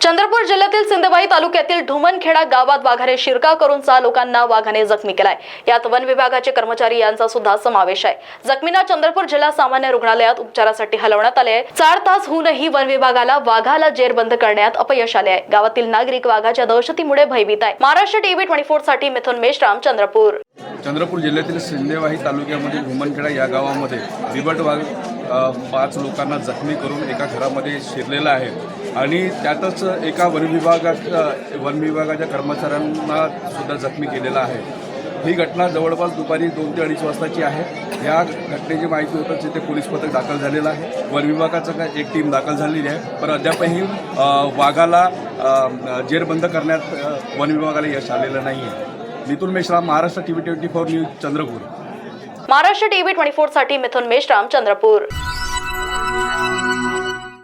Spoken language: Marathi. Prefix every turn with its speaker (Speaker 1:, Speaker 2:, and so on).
Speaker 1: चंद्रपूर जिल्ह्यातील सिंदवाई तालुक्यातील ढुमनखेडा गावात वाघाने शिरका करून सहा लोकांना वाघाने जखमी केलाय. यात वन विभागाचे कर्मचारी यांचा सुद्धा समावेश आहे. जखमींना चंद्रपूर जिल्हा सामान्य रुग्णालयात उपचारासाठी हलवण्यात आले आहे. चार तास होऊनही वन विभागाला वाघाला जेरबंद करण्यात अपयश आले आहे. गावातील नागरिक वाघाच्या दहशतीमुळे भयभीत आहे महाराष्ट्र टीव्ही ट्वेंटी फोरसाठी मिथुन मेश्राम चंद्रपूर.
Speaker 2: चंद्रपूर जिल्ह्यातील सिंदेवाही तालुक्यामध्ये घुमनखेडा या गावामध्ये बिबट वाघ पाच लोकांना जखमी करून एका घरामध्ये शिरलेला आहे. आणि त्यातच एका वनविभागात वनविभागाच्या वन विभागाच्या कर्मचाऱ्यांना सुद्धा जखमी केलेला आहे. ही घटना जवळपास दुपारी दोन ते अडीच वाजताची आहे. या घटनेची माहिती होतं तिथे पोलीस पथक दाखल झालेलं आहे. वन विभागाचं काय एक टीम दाखल झालेली आहे. पण अद्यापही वाघाला जेरबंद करण्यात वनविभागाला वन विभागाला यश आलेलं नाही आहे Mithun Meshram Maharashtra TV twenty four news Chandrapur.
Speaker 1: Maharashtra TV twenty फोरसाठी Mithun Meshram Chandrapur.